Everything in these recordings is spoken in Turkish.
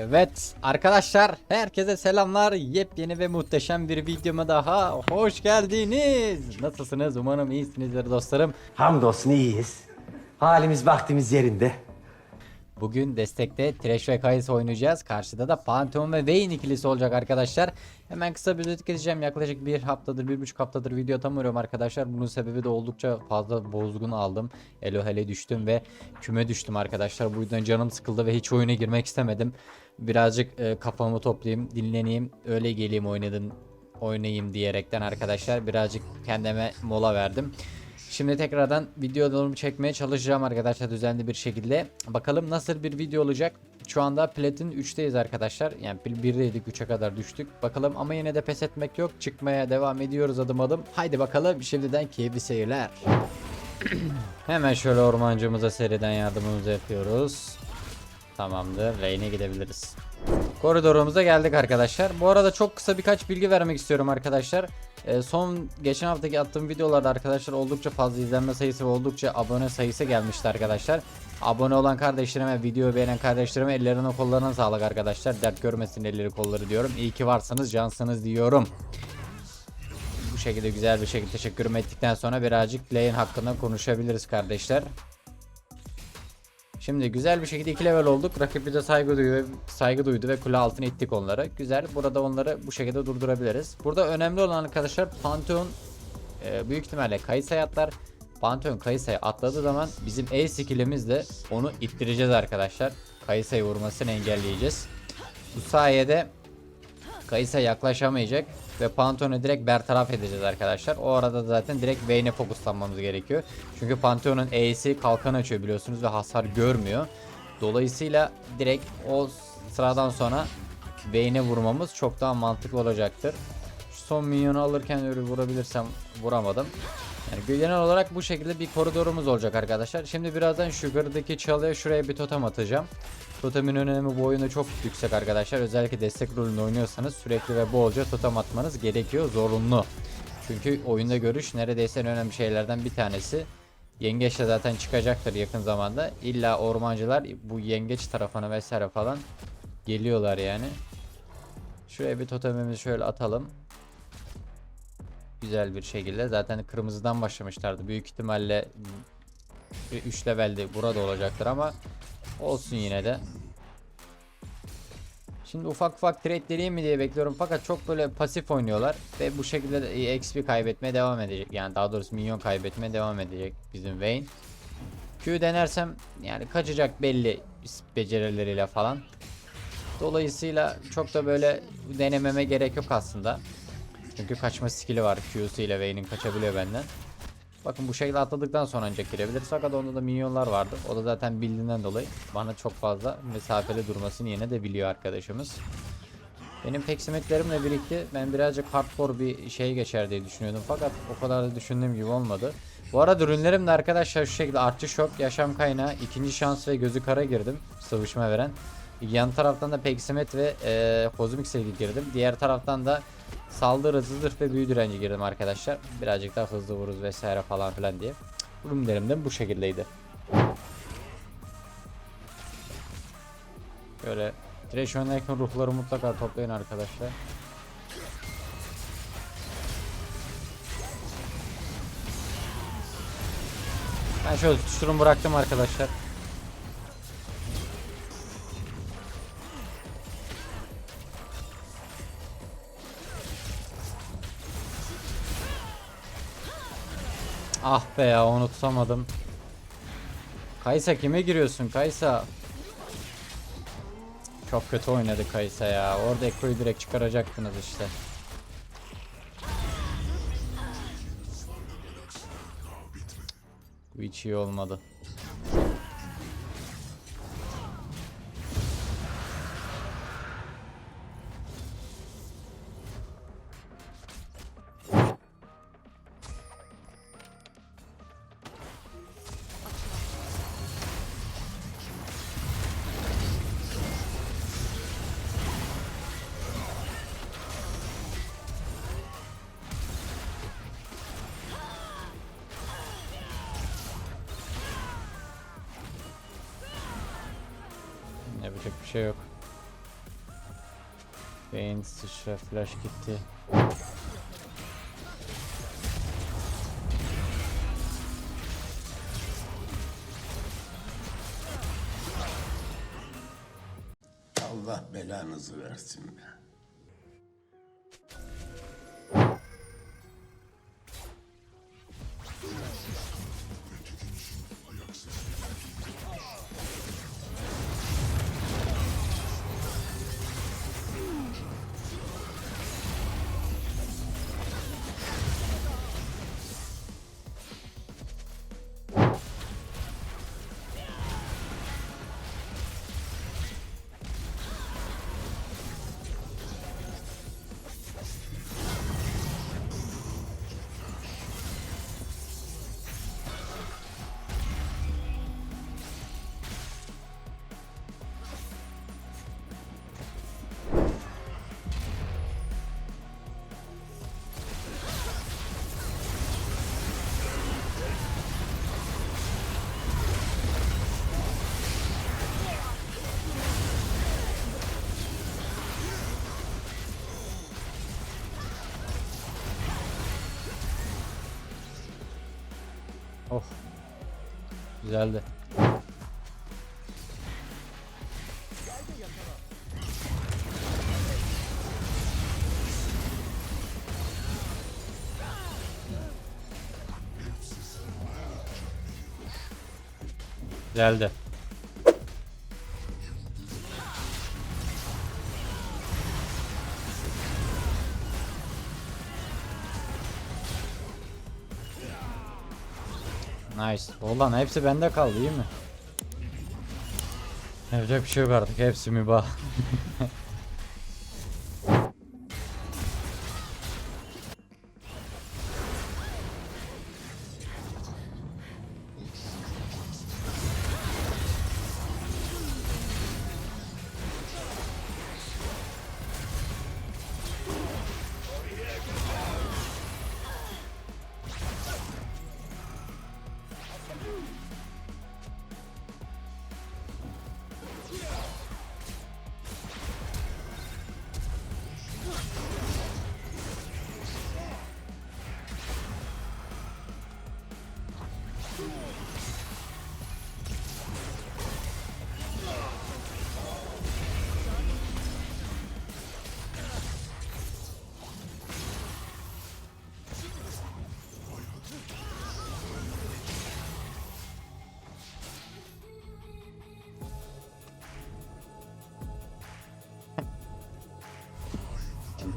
Evet arkadaşlar herkese selamlar. Yepyeni ve muhteşem bir videoma daha hoş geldiniz. Nasılsınız? Umarım iyisinizdir dostlarım. Hamdolsun iyiyiz. Halimiz vaktimiz yerinde. Bugün destekte Trash ve Kayısı oynayacağız. Karşıda da Pantheon ve Vayne ikilisi olacak arkadaşlar. Hemen kısa bir özet geçeceğim. Yaklaşık bir haftadır, bir buçuk haftadır video atamıyorum arkadaşlar. Bunun sebebi de oldukça fazla bozgun aldım. Elo hele düştüm ve küme düştüm arkadaşlar. Bu yüzden canım sıkıldı ve hiç oyuna girmek istemedim. Birazcık e, kafamı toplayayım, dinleneyim, öyle geleyim oynadın oynayayım diyerekten arkadaşlar birazcık kendime mola verdim. Şimdi tekrardan videolarımı çekmeye çalışacağım arkadaşlar düzenli bir şekilde. Bakalım nasıl bir video olacak. Şu anda platin 3'teyiz arkadaşlar. Yani 1'deydik 3'e kadar düştük. Bakalım ama yine de pes etmek yok. Çıkmaya devam ediyoruz adım adım. Haydi bakalım şimdiden keyifli seyirler. Hemen şöyle ormancımıza seriden yardımımızı yapıyoruz. Tamamdır. Lane'e gidebiliriz. Koridorumuza geldik arkadaşlar. Bu arada çok kısa birkaç bilgi vermek istiyorum arkadaşlar. Ee, son geçen haftaki attığım videolarda arkadaşlar oldukça fazla izlenme sayısı ve oldukça abone sayısı gelmişti arkadaşlar. Abone olan kardeşlerime, video beğenen kardeşlerime ellerine kollarına sağlık arkadaşlar. Dert görmesin elleri kolları diyorum. İyi ki varsınız, cansınız diyorum. Bu şekilde güzel bir şekilde teşekkürümü ettikten sonra birazcık lane hakkında konuşabiliriz kardeşler. Şimdi güzel bir şekilde 2 level olduk. Rakip bize saygı duydu, saygı duydu ve kule altına ittik onları. Güzel. Burada onları bu şekilde durdurabiliriz. Burada önemli olan arkadaşlar Pantheon e, büyük ihtimalle Kayısa'ya atlar. Pantheon Kayısa'ya atladığı zaman bizim E skillimizle onu ittireceğiz arkadaşlar. Kayısa'yı vurmasını engelleyeceğiz. Bu sayede Kayısa yaklaşamayacak ve Pantheon'u direkt bertaraf edeceğiz arkadaşlar. O arada zaten direkt Vayne'e fokuslanmamız gerekiyor. Çünkü Pantheon'un E'si kalkan açıyor biliyorsunuz ve hasar görmüyor. Dolayısıyla direkt o sıradan sonra Vayne'e vurmamız çok daha mantıklı olacaktır. Şu son minyonu alırken öyle vurabilirsem vuramadım. Yani genel olarak bu şekilde bir koridorumuz olacak arkadaşlar. Şimdi birazdan şu yukarıdaki çalıya şuraya bir totem atacağım. Totemin önemi bu oyunda çok yüksek arkadaşlar. Özellikle destek rolünde oynuyorsanız sürekli ve bolca totem atmanız gerekiyor. Zorunlu. Çünkü oyunda görüş neredeyse en önemli şeylerden bir tanesi. Yengeç de zaten çıkacaktır yakın zamanda. İlla ormancılar bu yengeç tarafına vesaire falan geliyorlar yani. Şuraya bir totemimizi şöyle atalım. Güzel bir şekilde. Zaten kırmızıdan başlamışlardı. Büyük ihtimalle 3 levelde burada olacaktır ama olsun yine de. Şimdi ufak ufak trade'leriyim mi diye bekliyorum fakat çok böyle pasif oynuyorlar ve bu şekilde de XP kaybetmeye devam edecek. Yani daha doğrusu minyon kaybetmeye devam edecek bizim Vayne. Q denersem yani kaçacak belli becerileriyle falan. Dolayısıyla çok da böyle denememe gerek yok aslında. Çünkü kaçma skill'i var. Q'su ile Vayne'in kaçabiliyor benden. Bakın bu şekilde atladıktan sonra ancak girebilir. Fakat onda da minyonlar vardı. O da zaten bildiğinden dolayı bana çok fazla mesafeli durmasını yine de biliyor arkadaşımız. Benim peksimetlerimle birlikte ben birazcık hardcore bir şey geçer diye düşünüyordum. Fakat o kadar da düşündüğüm gibi olmadı. Bu arada ürünlerim de arkadaşlar şu şekilde artçı şok, yaşam kaynağı, ikinci şans ve gözü kara girdim. Sıvışma veren. Yan taraftan da peksimet ve e, kozmik sevgi girdim. Diğer taraftan da saldırı, zırh ve büyü direnci girdim arkadaşlar. Birazcık daha hızlı vururuz vesaire falan filan diye. Ürünlerim de bu şekildeydi. Böyle Trash oynarken ruhları mutlaka toplayın arkadaşlar. Ben şöyle tutuşturum bıraktım arkadaşlar. Ah be ya onu tutamadım. Kaysa kime giriyorsun Kaysa? Çok kötü oynadı Kaysa ya. Orada Eko'yu direkt çıkaracaktınız işte. Bu hiç iyi olmadı. Yapacak bir şey yok. Beyin sıçra flash gitti. Allah belanızı versin be. Güzeldi. Güzeldi. Nice. Ulan hepsi bende kaldı iyi mi? Yapacak bir şey yok artık. Hepsi mübah.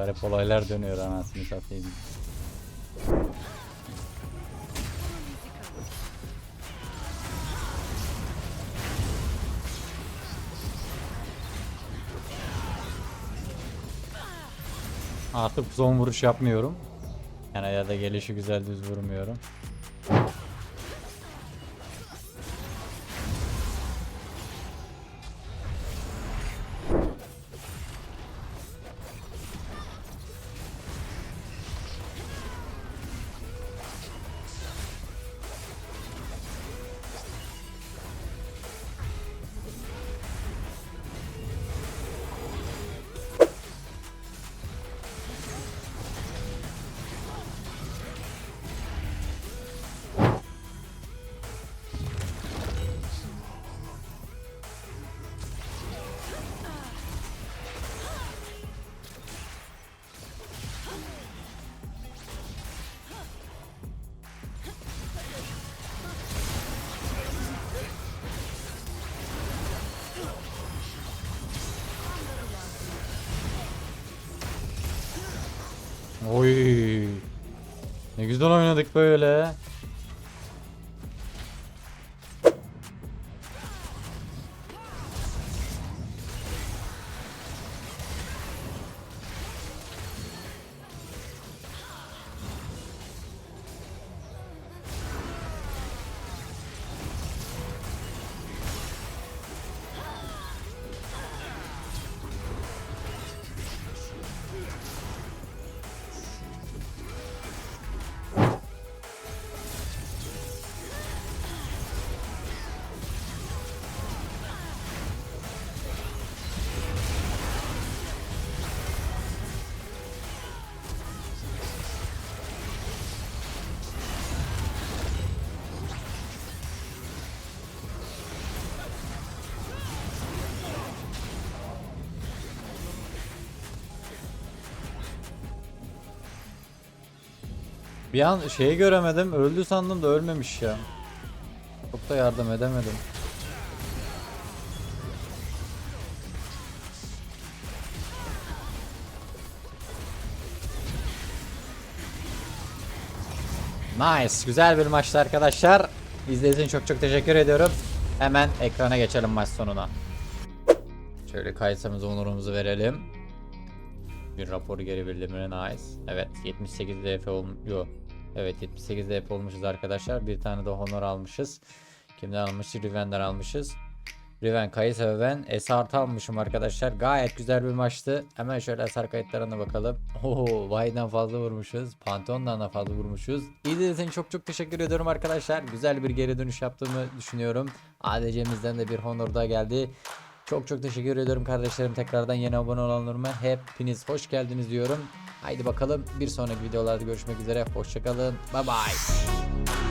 Garip olaylar dönüyor anasını satayım. Artık son vuruş yapmıyorum. Yani ya da gelişi güzel düz vurmuyorum. Güzel oynadık böyle. Bir an şeyi göremedim. Öldü sandım da ölmemiş ya. Çok da yardım edemedim. Nice. Güzel bir maçtı arkadaşlar. İzlediğiniz için çok çok teşekkür ediyorum. Hemen ekrana geçelim maç sonuna. Şöyle kayıtsamıza onurumuzu verelim. Bir rapor geri bildirimine nice. Evet 78 DF olmuş. Evet 78 DF olmuşuz arkadaşlar. Bir tane de honor almışız. Kimden almışız? Riven'den almışız. Riven Kayısa ve ben S artı almışım arkadaşlar. Gayet güzel bir maçtı. Hemen şöyle hasar kayıtlarına bakalım. Oo, Vay'dan fazla vurmuşuz. Pantheon'dan da fazla vurmuşuz. İzlediğiniz için çok çok teşekkür ediyorum arkadaşlar. Güzel bir geri dönüş yaptığımı düşünüyorum. ADC'mizden de bir honor daha geldi. Çok çok teşekkür ediyorum kardeşlerim. Tekrardan yeni abone olanlarıma hepiniz hoş geldiniz diyorum. Haydi bakalım bir sonraki videolarda görüşmek üzere. Hoşçakalın. Bye bye.